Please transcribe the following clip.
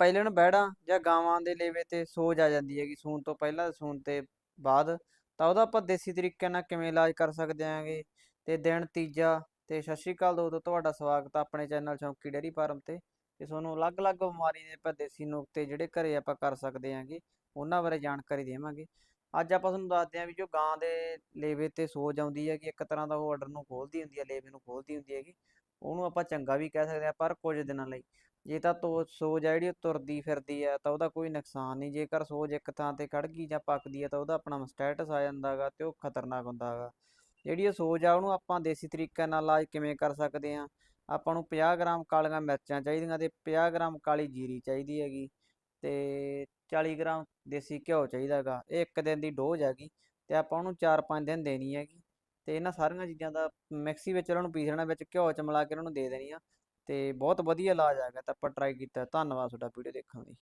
ਪਹਿਲਣ ਬੈੜਾਂ ਜਾਂ ਗਾਵਾਂ ਦੇ ਲੇਵੇ ਤੇ ਸੋਜ ਆ ਜਾਂਦੀ ਹੈਗੀ ਸੂਣ ਤੋਂ ਪਹਿਲਾਂ ਸੂਣ ਤੇ ਬਾਅਦ, ਤਾਂ ਉਹਦਾ ਆਪਾਂ ਦੇਸੀ ਤਰੀਕੇ ਨਾਲ ਕਿਵੇਂ ਇਲਾਜ ਕਰ ਸਕਦੇ ਆਂਗੇ ਤੇ ਦਿਨ ਤੀਜਾ, ਤੇ ਸਤਿ ਸ਼੍ਰੀ ਅਕਾਲ ਦੋਸਤੋ, ਤੁਹਾਡਾ ਸਵਾਗਤ ਆ ਆਪਣੇ ਚੈਨਲ ਸ਼ੌਂਕੀ ਡੇਅਰੀ ਫਾਰਮ ਤੇ ਤੇ ਤੁਹਾਨੂੰ ਅਲੱਗ-ਅਲੱਗ ਬਿਮਾਰੀ ਦੇ ਆਪਾਂ ਦੇਸੀ ਨੁਕਤੇ ਜਿਹੜੇ ਘਰੇ ਆਪਾਂ ਕਰ ਸਕਦੇ ਆਂਗੇ ਉਹਨਾਂ ਬਾਰੇ ਜਾਣਕਾਰੀ ਦੇਵਾਂਗੇ। ਅੱਜ ਆਪਾਂ ਤੁਹਾਨੂੰ ਦੱਸਦੇ ਆਂ ਵੀ ਜੋ ਗਾਂ ਦੇ ਲੇਵੇ ਤੇ ਸੋਜ ਆਉਂਦੀ ਹੈ ਕਿ ਇੱਕ ਤਰ੍ਹਾਂ ਦਾ ਉਹ ਆਰਡਰ ਨੂੰ ਖੋਲਦੀ ਹੁੰਦੀ ਹੈ ਲੇਵੇ ਨੂੰ ਖੋਲਦੀ ਹੁੰਦੀ ਹੈਗੀ ਉਹਨੂੰ ਆਪਾਂ ਚੰਗਾ ਵੀ ਕਹਿ ਸਕਦੇ ਆ ਪਰ ਕੁਝ ਦਿਨਾਂ ਲਈ। ਜੇ ਤਾਂ ਤੋ ਸੋਜ ਆ ਜਿਹੜੀ ਉਹ ਤੁਰਦੀ ਫਿਰਦੀ ਹੈ ਤਾਂ ਉਹਦਾ ਕੋਈ ਨੁਕਸਾਨ ਨਹੀਂ। ਜੇਕਰ ਸੋਜ ਇੱਕ ਥਾਂ ਤੇ ਖੜ ਗਈ ਜਾਂ ਪੱਕਦੀ ਹੈ ਤਾਂ ਉਹਦਾ ਆਪਣਾ ਸਟੇਟਸ ਆ ਜਾਂਦਾ ਹੈਗਾ ਤੇ ਉਹ ਖਤਰਨਾਕ ਹੁੰਦਾ ਹੈਗਾ ਜਿਹੜੀ ਉਹ ਸੋਜ ਆ ਉਹਨੂੰ ਆਪਾਂ ਦੇਸੀ ਤਰੀਕਿਆਂ ਨਾਲ ਇਲਾਜ ਕਿਵੇਂ ਕਰ ਸਕਦੇ ਆ ਆਪਾਂ ਨੂੰ 50 ਗ੍ਰਾਮ ਕਾਲੀਆਂ ਮਿਰਚਾਂ ਚਾਹੀਦੀਆਂ ਤੇ 50 ਗ੍ਰਾਮ ਕਾਲੀ ਜੀਰੀ ਚਾਹੀਦੀ ਹੈਗੀ ਤੇ 40 ਗ੍ਰਾਮ ਦੇਸੀ ਘਿਓ ਚਾਹੀਦਾ ਹੈਗਾ ਇਹ ਇੱਕ ਦਿਨ ਦੀ ਡੋਜ਼ ਹੈਗੀ ਤੇ ਆਪਾਂ ਉਹਨੂੰ 4-5 ਦਿਨ ਦੇਣੀ ਹੈਗੀ। ਤੇ ਇਹਨਾਂ ਸਾਰੀਆਂ ਚੀਜ਼ਾਂ ਦਾ ਮਿਕਸੀ ਵਿੱਚ ਉਹਨਾਂ ਨੂੰ ਪੀਸ ਲੈਣਾ, ਵਿੱਚ ਘਿਓ ਚ ਮਿਲਾ ਕੇ ਉਹਨਾਂ ਨੂੰ ਦੇ ਦੇਣੀ ਆ ਤੇ ਬਹੁਤ ਵਧੀਆ ਇਲਾਜ ਹੈਗਾ, ਤਾਂ ਆਪਾਂ ਟਰਾਈ ਕੀਤਾ। ਧੰਨਵਾਦ ਤੁਹਾਡਾ ਵੀਡੀਓ ਦੇਖਣ ਲਈ।